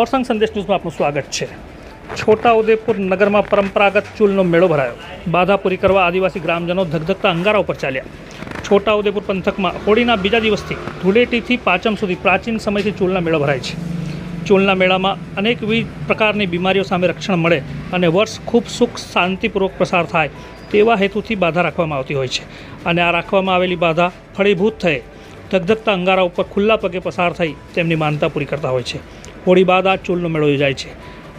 ઓરસંગ સંદેશ ન્યૂઝમાં આપનું સ્વાગત છે. છોટાઉદેપુર નગરમાં પરંપરાગત ચૂલનો મેળો ભરાયો. બાધા પૂરી કરવા આદિવાસી ગ્રામજનો ધગધગતા અંગારા ઉપર ચાલ્યા. છોટાઉદેપુર પંથકમાં હોળીના બીજા દિવસથી ધૂળેટીથી પાંચમ સુધી પ્રાચીન સમયથી ચૂલના મેળો ભરાય છે. ચૂલના મેળામાં અનેકવિધ પ્રકારની બીમારીઓ સામે રક્ષણ મળે અને વર્ષ ખૂબ સુખ શાંતિપૂર્વક પસાર થાય તેવા હેતુથી બાધા રાખવામાં આવતી હોય છે. અને આ રાખવામાં આવેલી બાધા ફળીભૂત થયે. ધગધગતા અંગારા ઉપર ખુલ્લા પગે પસાર થઈ તેમની માનતા પૂરી કરતા હોય છે. હોળી બાદ આ ચૂલનો મેળો યોજાય છે.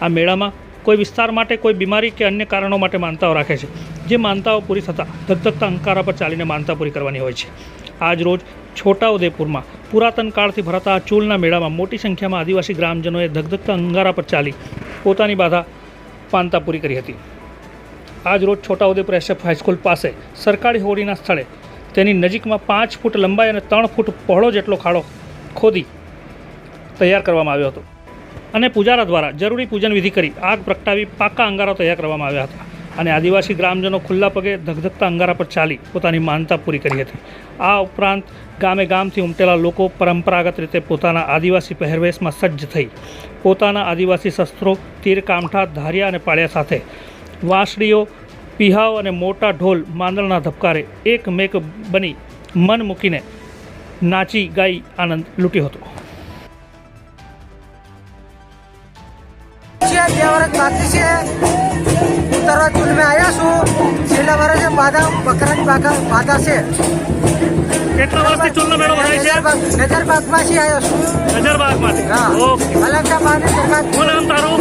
આ મેળામાં કોઈ વિસ્તાર માટે કોઈ બીમારી કે અન્ય કારણો માટે માનતાઓ રાખે છે. જે માનતાઓ પૂરી થતાં ધગધગતા અંકારા પર ચાલીને માનતા પૂરી કરવાની હોય છે. આજ રોજ છોટાઉદેપુરમાં પુરાતન કાળથી ભરાતા આ ચૂલના મેળામાં મોટી સંખ્યામાં આદિવાસી ગ્રામજનોએ ધગધગતા અંગારા પર ચાલી પોતાની બાધા માનતા પૂરી કરી હતી. આજ રોજ છોટાઉદેપુર એસએફ હાઈસ્કૂલ પાસે સરકારી હોળીના સ્થળે તેની નજીકમાં પાંચ ફૂટ લંબાઈ અને ત્રણ ફૂટ પહોળો જેટલો ખાડો ખોદી તૈયાર કરવામાં આવ્યો હતો. અને પૂજારા દ્વારા જરૂરી પૂજન વિધિ કરી આગ પ્રગટાવી પાકા અંગારા તૈયાર કરવામાં આવ્યા હતા. અને આદિવાસી ગ્રામજનો ખુલ્લા પગે ધગધગતા અંગારા પર ચાલી પોતાની માનતા પૂરી કરી હતી. આ ઉપરાંત ગામે ગામથી ઉમટેલા લોકો પરંપરાગત રીતે પોતાના આદિવાસી પહેરવેશમાં સજ્જ થઈ પોતાના આદિવાસી શસ્ત્રો, તીર કામઠા, ધારિયા અને પાળિયા સાથે વાંસળીઓ, પિહાવ અને મોટા ઢોલ માંદળના ધબકારે એકમેક બની મન મૂકીને નાચી ગાઈ આનંદ લૂંટ્યો હતો. છે બે વર્ષ બાકી છે. ઉત્તરવા ચૂલ મેં આવ્યા છું. છેલ્લા વર્ષે બાધા બકરાની બાધા બાધા છે. કેટલા વર્ષથી ચૂલનો મેળો ભરાય છે? નજરબાગમાંથી આવ્યો છું. નજરબાગમાંથી? હા. બાની સરકાર શું નામ તારું?